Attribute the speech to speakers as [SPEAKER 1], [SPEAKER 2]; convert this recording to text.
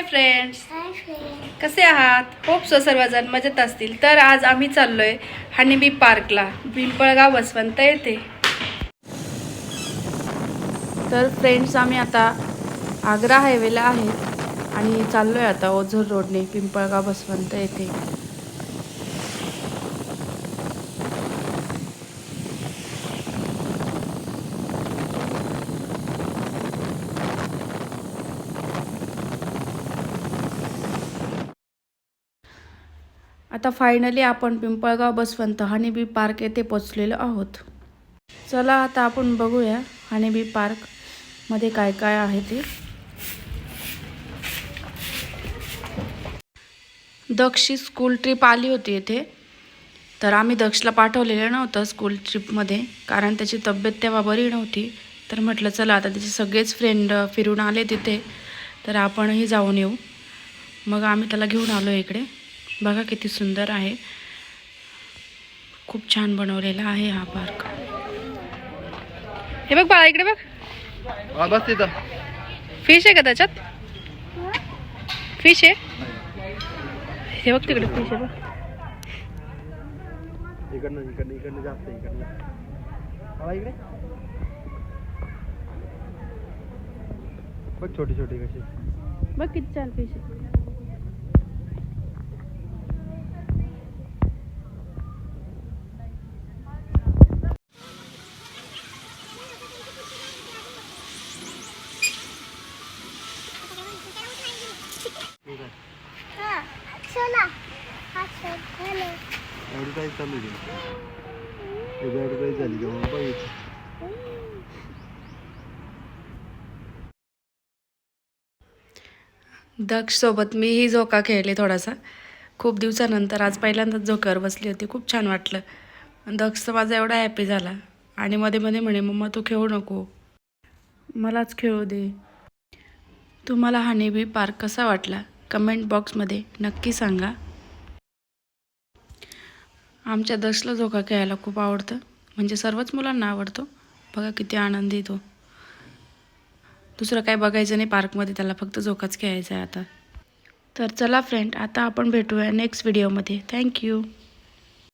[SPEAKER 1] Hi friends कसे आहात? Hope so सर्वजण मजेत असतील. तर आज आम्ही चाललोय हनीबी पार्कला. पिंपळगाव वसवंत येथे. तर फ्रेंड्स आम्ही आता आग्रा हायवेला आहे आणि चाललोय आता ओझर रोडने पिंपळगाव वसवंत येथे. आता फायनली आपण पिंपळगाव बसवंत हनीबी पार्क येथे पोचलेलो आहोत. चला आता आपण बघूया हनीबी पार्कमध्ये काय काय आहे ते. दक्षी स्कूल ट्रिप आली होती येथे. तर आम्ही दक्षला पाठवलेलं नव्हतं स्कूल ट्रिपमध्ये कारण त्याची तब्येत तेव्हा बरी नव्हती. तर म्हटलं चला आता त्याचे सगळेच फ्रेंड फिरून आले तिथे. तर आपणही जाऊन येऊ. मग आम्ही त्याला घेऊन आलो इकडे. बघा किती सुंदर आहे. खूप छान बनवलेला आहे हा पार्क. हे बघ बाळा इकडे बघ.
[SPEAKER 2] बस तिथं.
[SPEAKER 1] फ़िश आहे का त्याच्यात? फ़िश आहे? हे बघ तिकडे फ़िश आहे बघ.
[SPEAKER 2] इकडनं इकडनं इकडनं जास्त इकडनं. इकडे. बघ छोटी छोटी कशी.
[SPEAKER 1] बघ किती छान फ़िश आहे.
[SPEAKER 2] ॲडव्हर्टाईज चालू आहे? ॲडव्हर्टाईज झाली का मग बघितलं
[SPEAKER 1] दक्ष सोबत मीही झोका खेळले थोडासा. खूप दिवसानंतर आज पहिल्यांदाच झोक्यावर बसली होती. खूप छान वाटलं. दक्ष तर माझा एवढा हॅपी झाला. आणि मध्ये मध्ये म्हणे मम्मा तू खेळू नको. मलाच खेळू दे. तुम्हाला हा बी पार्क कसा वाटला? कमेंट बॉक्समध्ये नक्की सांगा. आमच्या दशला झोका खेळायला खूप आवडतं. म्हणजे सर्वच मुलांना आवडतो. बघा किती आनंदी तो हो. दुसरं काय बघायचं नाही पार्कमध्ये त्याला फक्त झोकाच खेळायचा आहे आता. तर चला फ्रेंड आता आपण भेटूया नेक्स्ट व्हिडिओमध्ये थँक्यू